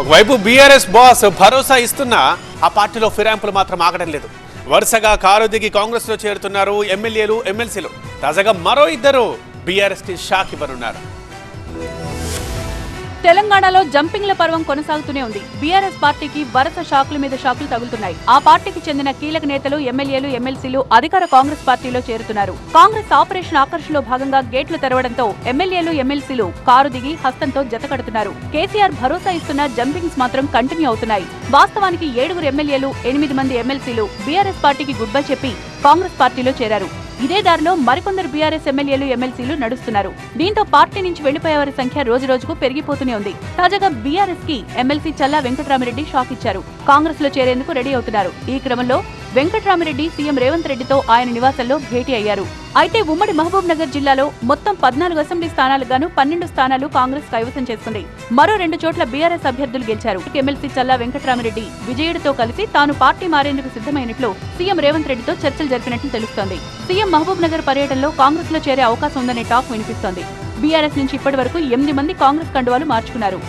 ఒకవైపు BRS boss భరోసా ఇస్తున్నా ఆ పార్టీలో ఫిరాయింపులు మాత్రం ఆగడం లేదు. వరుసగా కారు దిగి కాంగ్రెస్లో చేరుతున్నారు ఎమ్మెల్యేలు ఎమ్మెల్సీలు. తాజాగా మరో ఇద్దరు బీఆర్ఎస్కి షాక్ ఇవ్వనున్నారు. తెలంగాణలో జంపింగ్ల పర్వం కొనసాగుతూనే ఉంది. బీఆర్ఎస్ పార్టీకి వరుస షాకుల మీద షాకులు తగులుతున్నాయి. ఆ పార్టీకి చెందిన కీలక నేతలు ఎమ్మెల్యేలు ఎమ్మెల్సీలు అధికార కాంగ్రెస్ పార్టీలో చేరుతున్నారు. కాంగ్రెస్ ఆపరేషన్ ఆకర్షణలో భాగంగా గేట్లు తెరవడంతో ఎమ్మెల్యేలు ఎమ్మెల్సీలు కారు దిగి హస్తంతో జతకడుతున్నారు కేసీఆర్ భరోసా ఇస్తున్న జంపింగ్స్ మాత్రం కంటిన్యూ అవుతున్నాయి. వాస్తవానికి ఏడుగురు ఎమ్మెల్యేలు ఎనిమిది మంది ఎమ్మెల్సీలు బీఆర్ఎస్ పార్టీకి గుడ్ బై చెప్పి కాంగ్రెస్ పార్టీలో చేరారు. ఇదే దారిలో మరికొందరు బీఆర్ఎస్ ఎమ్మెల్యేలు ఎమ్మెల్సీలు నడుస్తున్నారు. దీంతో పార్టీ నుంచి వెళ్ళిపోయే వారి సంఖ్య రోజు రోజుకు పెరిగిపోతూనే ఉంది. తాజాగా బీఆర్ఎస్కి ఎమ్మెల్సీ చల్లా వెంకటరామిరెడ్డి షాక్ ఇచ్చారు. కాంగ్రెస్లో చేరేందుకు రెడీ అవుతున్నారు. ఈ క్రమంలో వెంకట్రామిరెడ్డి సీఎం రేవంత్ రెడ్డితో ఆయన నివాసంలో భేటీ అయ్యారు. అయితే ఉమ్మడి మహబూబ్ నగర్ జిల్లాలో మొత్తం పద్నాలుగు అసెంబ్లీ స్థానాలు గాను పన్నెండు స్థానాలు కాంగ్రెస్ కైవసం చేసుకుంది. మరో రెండు చోట్ల బీఆర్ఎస్ అభ్యర్థులు గెలిచారు. ఎమ్మెల్సీ చల్లా వెంకట్రామిరెడ్డి విజయుడితో కలిసి తాను పార్టీ మారేందుకు సిద్ధమైనట్లు సీఎం రేవంత్ రెడ్డితో చర్చలు జరిపినట్లు తెలుస్తోంది. సీఎం మహబూబ్ నగర్ పర్యటనలో కాంగ్రెస్లో చేరే అవకాశం ఉందనే టాక్ వినిపిస్తోంది. బీఆర్ఎస్ నుంచి ఇప్పటి వరకు ఎనిమిది మంది కాంగ్రెస్ కండువాలు మార్చుకున్నారు.